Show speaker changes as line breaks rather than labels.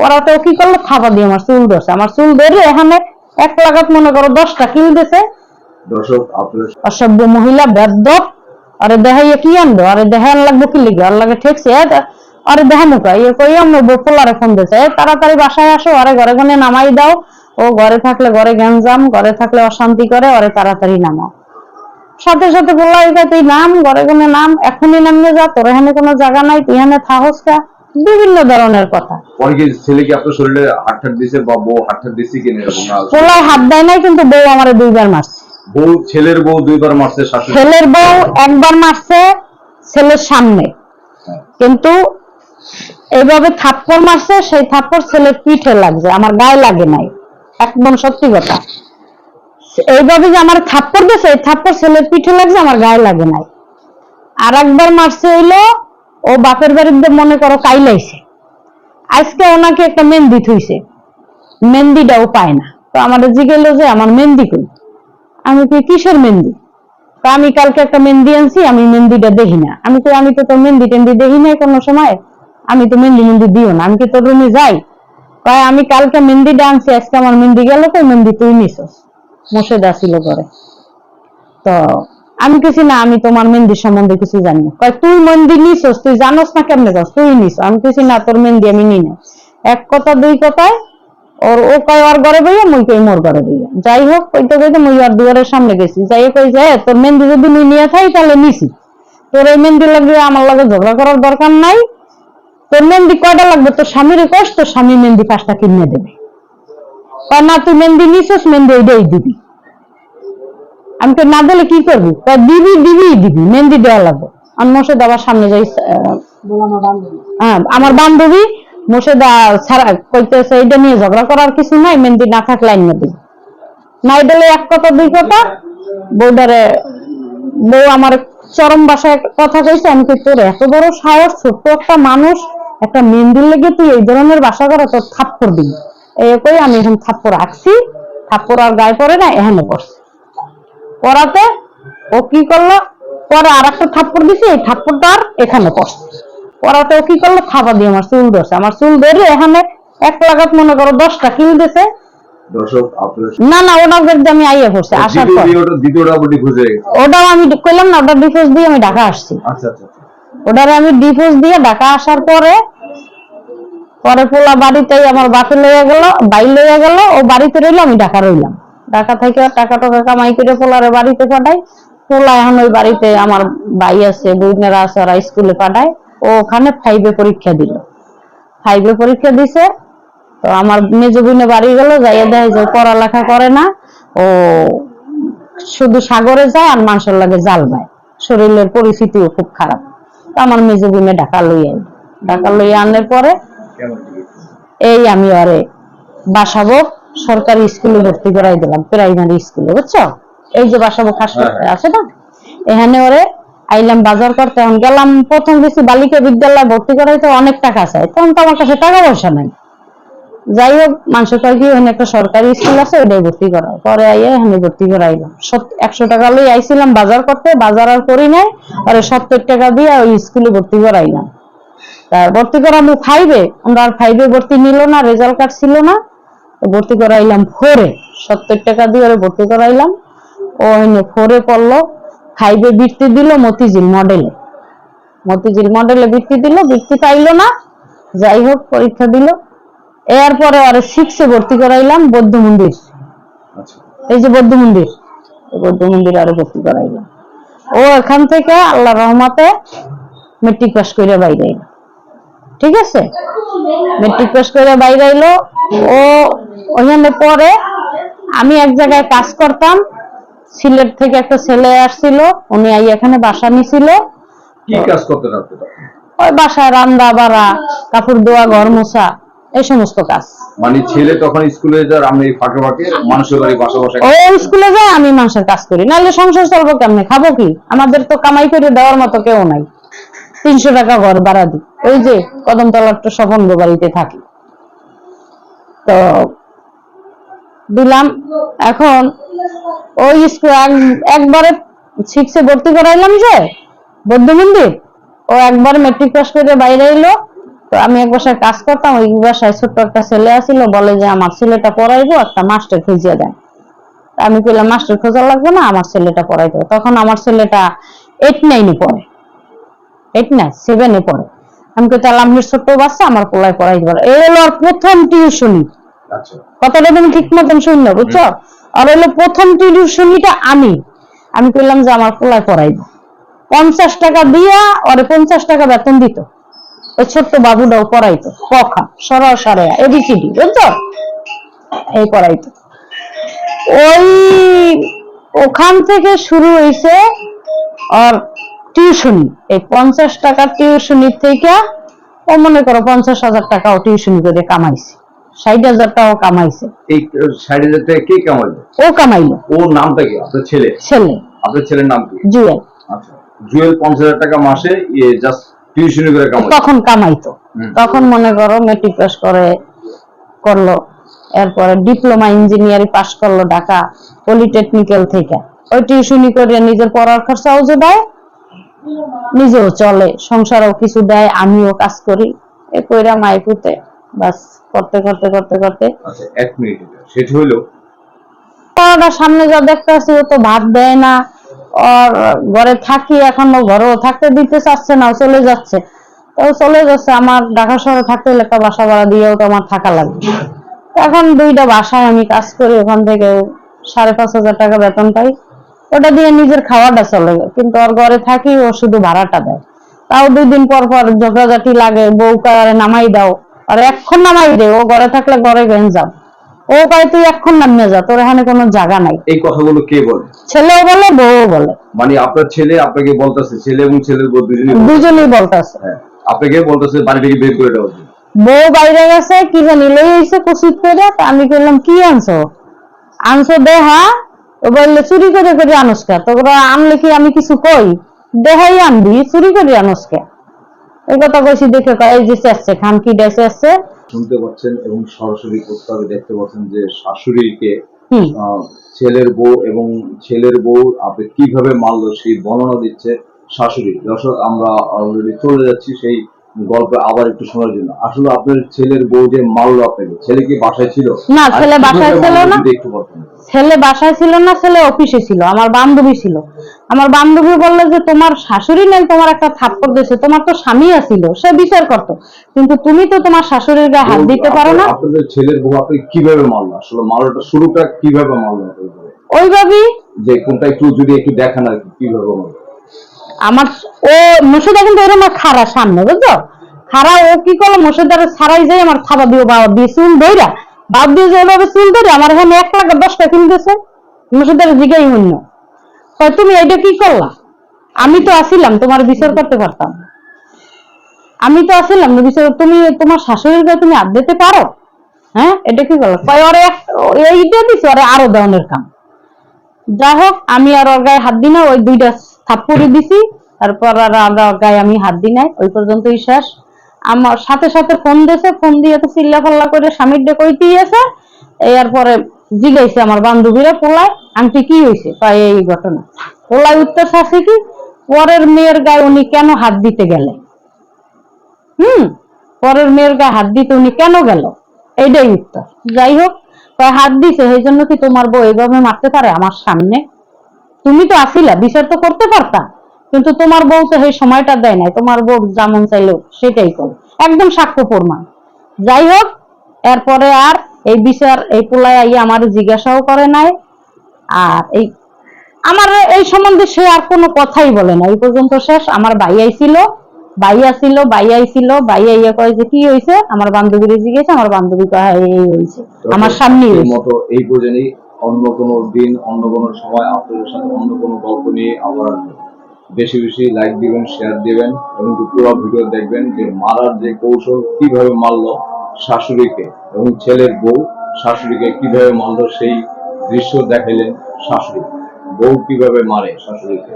পরাতে ও কি করল? থাপা দিয়ে আমার চুল ধরছে। আমার চুল ধরে এখানে এক লাগাত মনে করো দশটা কিল দিছে। অসভ্য মহিলা বেদ্যপ আরে দেখাইয়া কি আনব? আরে দেখান লাগবো কি লিখে আর লাগে ঠেকছে আরে দেখা মুখা। ইয়ে কই আমরা পোলারে ফোন দিছে। তাড়াতাড়ি বাসায় আসো। আরে ঘরে ঘরে নামাই দাও। ও ঘরে থাকলে ঘরে গ্যাঞ্জাম ঘরে থাকলে অশান্তি করে। আরে তাড়াতাড়ি নামাও। সাথে সাথে বললাই তুই নাম ঘরে ঘরে নাম। এখনই নামিয়ে যা। তোর এখানে কোনো জায়গা নাই। তুই এখানে থাকস বিভিন্ন ধরনের কথা।
পরে কি ছেলে কি আপনার শরীরে হাত ঠাট দিছে বা বউ হাত ঠাট দিছে কিনা এরকম
হাত দেয় নাই কিন্তু বউ আমারে দুইবার মারছে।
বউ ছেলের বউ দুইবার মারছে শাশুড়ি?
ছেলের বউ একবার মারছে ছেলের সামনে।
হ্যাঁ।
কিন্তু এইভাবে থাপ্পড় মারছে সেই থাপ্পড় ছেলের পিঠে লাগছে আমার গায়ে লাগে নাই। একদম সত্যি কথা। এইভাবে যে আমার থাপ্পড় দিয়েছে এই থাপ্পড় ছেলের পিঠে লাগছে আমার গায়ে লাগে নাই। আর একবার মারছে হইল ও বাপের বাড়িতে মনে করো কাইলাইছে আজকে ওনাকে একটা মেহেন্দি থুইছে। মেহেন্দিটাও পায় না। তো আমাদের জিগেলো যে, আমার মেহেন্দি কই? আমি কই, কিসের মেহেন্দি? তা আমি কালকে একটা মেহেন্দি আনছি, আমি মেহেন্দিটা দেখি না। আমি তো আমি তো তোর মেহেন্দি টেন্দি দেখি নাই কোনো সময়। আমি তো মেহেন্দি মেহেন্দি দিও না। আমি কি তোর রুমে যাই? কয়, আমি কালকে মেহেন্দিটা আনছি, আজকে আমার মেহেন্দি গেল তো মেহেন্দি তুই নিছস। মোর্শেদা ছিল করে তো আমি কিছু না, আমি তোমার মেহেন্দি সম্বন্ধে কিছু জানি কয়, তুই মেহেন্দি নিছস? তুই জানোস না কেমনে যাস তুই নিস আমি কিছু না, তোর মেহেন্দি আমি নি না এক কথা, দুই কথায়, ওর, ও কয়, ওর ঘরে বইয়া, মুই কই, মোর ঘরে বইয়া? যাই হোক, কইতে কইতে মুই ওর দুয়ারের সামনে গেছি। যাই কই যে তোর মেহেন্দি যদি মুই নিয়ে থাই, তাহলে নিছি। তোর এই মেহেন্দি লাগবে, আমার লাগে ঝগড়া করার দরকার নাই। তোর মেহেন্দি কয়টা লাগবে? তোর স্বামীর কষ তোর স্বামী মেহেন্দি পাঁচটা কিনে দেবে। না, তুই মেহেন্দি নিছিস, মেহেন্দি ওইটাই দিবি। আমি তো না দিলে কি করবি? দিবি দিবি দিবি, মেহেন্দি দেওয়া লাগবে। আমি মোর্শেদ আবার সামনে যাই হ্যাঁ আমার বান্ধবী মোর্শেদা ছাড়া কইতেছে, এইটা নিয়ে ঝগড়া করার কিছু নাই, মেহেন্দি না থাকলে আইন দিবি। নাই দিলে এক কথা, দুই কথা। বউডারে বউ আমার চরম বাসায় কথা কইছে, আমি কই, তোর এত বড় সাহস, ছোট্ট একটা মানুষ, একটা মেহেন্দির লেগে তুই এই ধরনের বাসা করে তোর থাপ্পড় দিবি। এই কই, আমি এখন থাপ্পড় রাখছি থাপ্পড় আর গায়ে পরে না, এখানে পড়ছে। পড়াতে ও কি করল? পরে আর একটা থাপ্পড় দিছে এই থাপ্পড়টা আর এখানে পড়ছে। পড়াতে ও কি করল? থাপা দিয়ে আমার চুল ধরছে। আমার চুল ধরে এখানে এক লাগাত মনে করো দশটা কিল দিছে। না না ওটা আমি আইয়া পড়ছে আসার পর। ওটাও আমি কইলাম না ওটা ডিফোর্স দিয়ে আমি ঢাকা আসছি।
আচ্ছা আচ্ছা আচ্ছা।
ওটারে আমি ডিভোর্স দিয়ে ঢাকা আসার পরে পরে পোলা বাড়িতেই আমার বাপে লইয়া গেল বাই লইয়া গেল ও বাড়িতে রইল আমি ঢাকা রইলাম। ঢাকা থেকে টাকা টাকা কামাই করে পোলারে বাড়িতে পাঠাই। পোলা এখন ওই বাড়িতে আমার ভাই আছে বইনেরা আছে ওরা স্কুলে পাঠায়। ও ওখানে ফাইভে পরীক্ষা দিল। ফাইভে পরীক্ষা দিছে তো আমার মেজ বোনে বাড়ি গেল যাইয়া দেয় যে পড়ালেখা করে না। ও শুধু সাগরে যায় আর মানুষের লাগে জাল পায় শরীরের পরিস্থিতিও খুব খারাপ। তো আমার মেজো বোনে ঢাকা লই আই ঢাকা লই আনার পরে এই আমি ওরে বাসাবো। সরকারি স্কুলে ভর্তি করাই দিলাম প্রাইমারি স্কুলে বুঝছ? এই যে বাসাবো হাসপাতাল
হ্যাঁ।
আছে না? এখানে ওরে আইলাম বাজার করতে এখন গেলাম প্রথম বেশি বালিকা বিদ্যালয় ভর্তি করাইতে অনেক টাকা চাই তখন তো আমার কাছে টাকা পয়সা নাই। যাই হোক মানুষের কয় কি ওখানে একটা সরকারি স্কুল আছে ওটাই ভর্তি করা পরে আইয়া এখানে ভর্তি করাইলাম। সত- একশো টাকা লই আইছিলাম বাজার করতে বাজার আর করি নাই পরে সত্তর টাকা দিয়ে ওই স্কুলে ভর্তি করাইলাম। তার ভর্তি করা আমি ফাইভে আমরা আর ফাইভে ভর্তি নিল না রেজাল্ট কার্ড ছিল না। ভর্তি করাইলাম ফোরে সত্তর টাকা দিয়ে ওরে ভর্তি করাইলাম। ও ফোরে পড়ল ফাইভে বৃত্তি দিল মতিঝিল মডেলে মতিঝিল মডেলে বৃত্তি দিল বৃত্তি পাইলো না যাই হোক পরীক্ষা দিল। এরপরে আরে সিক্সে ভর্তি করাইলাম বৌদ্ধ মন্দির।
আচ্ছা।
এই যে বৌদ্ধ মন্দির বৌদ্ধ মন্দির আরও ভর্তি করাইলাম। ও এখান থেকে আল্লাহ রহমাতে মেট্রিক পাস করে বাইরে ঠিক আছে? মেট্রিক পাস করে বাইরে এলো ও ওখানে পরে আমি এক জায়গায় কাজ করতাম। সিলেট থেকে একটা ছেলে আসছিল উনি আই এখানে বাসা নিছিল।
কি কাজ করতেন আপনি?
ওই বাসায় রান্না বাড়া কাপড় ধোয়া ঘর মোছা এই সমস্ত কাজ।
মানে ছেলে তখন স্কুলে যার আমি ফাঁকে ফাঁকে মানুষের বাড়ি বাসা বসে
ও স্কুলে যায় আমি মানুষের কাজ করি। নাহলে সংসার চলবো কেমনে? খাব কি? আমাদের তো কামাই করে দেওয়ার মতো কেউ নাই। তিনশো টাকা ঘর ভাড়া দিই। ওই যে কদমতলার তো স্বপন বাড়িতে থাকি। তো দিলাম। এখন ওই একবারে সিক্সে ভর্তি করাইলাম যে, বৌদ্ধ মন্দির। ও একবার মেট্রিক পাস করে বাইরে এলো তো আমি এক বাসায় কাজ করতাম, ওই বাসায় ছোট্ট একটা ছেলে আছিল বলে যে আমার ছেলেটা পড়াইবো, একটা মাস্টার খুঁজিয়ে দেন। আমি কইলাম মাস্টার খোঁজা লাগবে না, আমার ছেলেটা পড়াই দেবো তখন আমার ছেলেটা এইট নাইনে পড়ে। এইট নাইন সেভেনে পড়ে। আমি কই তাহলে ছোট্ট বাচ্চা, আমার পোলায় পড়াই দিবার এই হলো আর প্রথম টিউশনি কথাটা তুমি ঠিক মতন শুনলে বুঝছ? আর হলো প্রথম টিউশনিটা আমি। আমি কইলাম যে আমার পোলায় পড়াইব পঞ্চাশ টাকা দিয়া ওরে পঞ্চাশ টাকা বেতন দিত। ওই ছোট্ট বাবুটাও পড়াইতো কখা সর সরে এবিসিডি বুঝছ? এই পড়াইতো ওই ওখান থেকে শুরু হয়েছে আর টিউশনি। এই পঞ্চাশ টাকার টিউশনি থেকে ও মনে করো পঞ্চাশ হাজার টাকাও টিউশনি করে কামাইছে। ষাট হাজার টাকাও কামাইছে।
এই ষাট হাজার টাকা কে কামাইলো?
ও কামাইলো।
ওর নামটা কি? আপনার ছেলে?
ছেলে।
আপনার ছেলের নাম কি?
জুয়েল।
আচ্ছা। জুয়েল পঞ্চাশ হাজার টাকা মাসে জাস্ট টিউশনি করে কামাই
তখন কামাইতো। তখন মনে করো মেট্রিক পাস করে করল। এরপরে ডিপ্লোমা ইঞ্জিনিয়ারিং পাস করল ঢাকা পলিটেকনিক্যাল থেকে। ওই টিউশনি করে নিজের পড়ার খরচাও যে দেয় নিজেও চলে। সংসারও কিছু দেয় আমিও কাজ করি। এ কইরা মাই পুতে বাস। করতে করতে করতে করতে।
আচ্ছা এক মিনিট সেটা হলো?
পড়াটা সামনে যা দেখতে আসি ও তো ভাত দেয় না। আর ঘরে থাকি এখন ও ঘরেও থাকতে দিতে চাচ্ছে না চলে যাচ্ছে। তো চলে যাচ্ছে আমার ঢাকা শহরে থাকতে হলে একটা বাসা ভাড়া দিয়েও তো আমার থাকা লাগবে এখন দুইটা বাসায় আমি কাজ করি ওখান থেকে সাড়ে পাঁচ হাজার টাকা বেতন পাই। ওটা দিয়ে নিজের খাওয়াটা চলে যায় কিন্তু ওর ঘরে থাকি ও শুধু ভাড়াটা দেয়। তাও দুই দিন পর পর ঝগড়াঝাটি লাগে বউ কারে নামাই দাও আর এক্ষণ নামাই দে ও ঘরে থাকলে ঘরে গেঞ্জাম ও কয় তুই এক্ষণ নামিয়ে যা তোর এখানে কোনো জায়গা নাই।
এই কথাগুলো কে বলে?
ছেলেও বলে বউও বলে।
মানে আপনার ছেলে আপনাকে বলতেছে ছেলে এবং ছেলের বউ দুজনেই।
দুজনেই বলতেছে।
হ্যাঁ আপনাকে বলতেছে বাড়ি থেকে বের করে জন্য
বউ বাইরে গেছে কি জানি লই আইছে কুচিত করে। আমি কইলাম কি আনছো? আনছো দেহা? ও বললে চুরি করে করে আনস কে? তোরা আনলে কি আমি কিছু কই? দেহাই আনবি চুরি করে আনস কে? এই কথা কইছি দেখে কয় এই যে চেষ্টা খান কি ডেসে আসছে
শুনতে পাচ্ছেন এবং সরাসরি প্রস্তাবে দেখতে পাচ্ছেন যে শাশুড়িকে ছেলের বউ এবং ছেলের বউ আপনি কীভাবে মারলো সেই বর্ণনা দিচ্ছে শাশুড়ি। দর্শক আমরা অলরেডি চলে যাচ্ছি সেই গল্প আবার একটু শোনার জন্য। আসলে আপনার ছেলের বউ যে মারলো আপনাকে ছেলে কি বাসায় ছিল?
না, ছেলে বাসায় ছিল না। ছেলে বাসায় ছিল না ছেলে অফিসে ছিল আমার বান্ধবী ছিল। আমার বান্ধবী বলল যে তোমার শাশুড়ি নাই তোমার একটা থাপ্পড় দিয়েছে তোমার তো স্বামী আছিল সে বিচার করতো। কিন্তু তুমি তো তোমার শাশুড়ির গায়ে হাত দিতে পারো না।
আপনাদের ছেলের বউ আপনি কীভাবে মারলো? আসলে মারাটা শুরুটা কীভাবে মারলো?
ওইভাবেই
যে কোনটা একটু যদি একটু দেখান আর কীভাবে মারলো?
আমার ও কিন্তু খাড়া সামনে, বুঝছ? খাড়া ও কি করল? যায় আমার বাবা দিয়ে চুল দইরা বাপ দিয়ে চুল ধরে আমার এক জিগাই তুমি কি করলা? আমি তো আসিলাম, তোমার বিচার করতে পারতাম। আমি তো আসিলাম বিচার তুমি তোমার শাশুড়ির গায়ে তুমি হাত দিতে পারো? হ্যাঁ এটা কি করল? কয় ওরে এইটা দিছে ওরে আরও দেওয়ানের কাম। যাই হোক, আমি আর ওর গায়ে হাত দিই না, ওই দুইটা থাপ্পড়ি দিছি, তারপর আর আমরা গায়ে আমি হাত দিই নাই, ওই পর্যন্তই শেষ। আমার সাথে সাথে ফোন দিয়েছে, ফোন দিয়ে তো চিল্লা ফাল্লা করে স্বামীর ডে কইতেই আছে এই আর পরে জিগাইছে আমার বান্ধবীরা, পোলায়, আন্টি, কি হয়েছে তাই এই ঘটনা। পোলায় উত্তর আছে কি? পরের মেয়ের গায়ে উনি কেন হাত দিতে গেলে হুম? পরের মেয়ের গায়ে হাত দিতে উনি কেন গেল? এইটাই উত্তর। যাই হোক হাত দিছে সেই জন্য কি তোমার বউ এইভাবে মারতে পারে আমার সামনে? তুমি তো আসিলা বিচার তো করতে পারতা। কিন্তু তোমার বউ তো সেই সময়টা দেয় নাই তোমার বউ যেমন চাইলো সেটাই করো। একদম সাক্ষ্য প্রমাণ। যাই হোক এরপরে আর এই বিচার এই পোলায় আইয়া আমার জিজ্ঞাসাও করে নাই। আর এই আমার এই সম্বন্ধে সে আর কোনো কথাই বলে না। এই পর্যন্ত শেষ। আমার ভাই আইছিল ভাইয়া ছিল ভাইয়া আইছিল ভাইয়া ইয়া কয় যে কি হয়েছে আমার বান্ধবীর জিজ্ঞেস আমার বান্ধবী কয় হ্যাঁ, এই হয়েছে আমার সামনেই
এই পর্যন্তই অন্য কোনো দিন, অন্য কোনো সময় আপনাদের সাথে অন্য কোনো গল্প নিয়ে আবার। বেশি বেশি লাইক দিবেন শেয়ার দিবেন এবং পুরো ভিডিও দেখবেন যে মারার যে কৌশল কীভাবে মারলো শাশুড়িকে এবং ছেলের বউ শাশুড়িকে কীভাবে মারলো সেই দৃশ্য দেখাইলেন শাশুড়ি বউ কীভাবে মারে শাশুড়িকে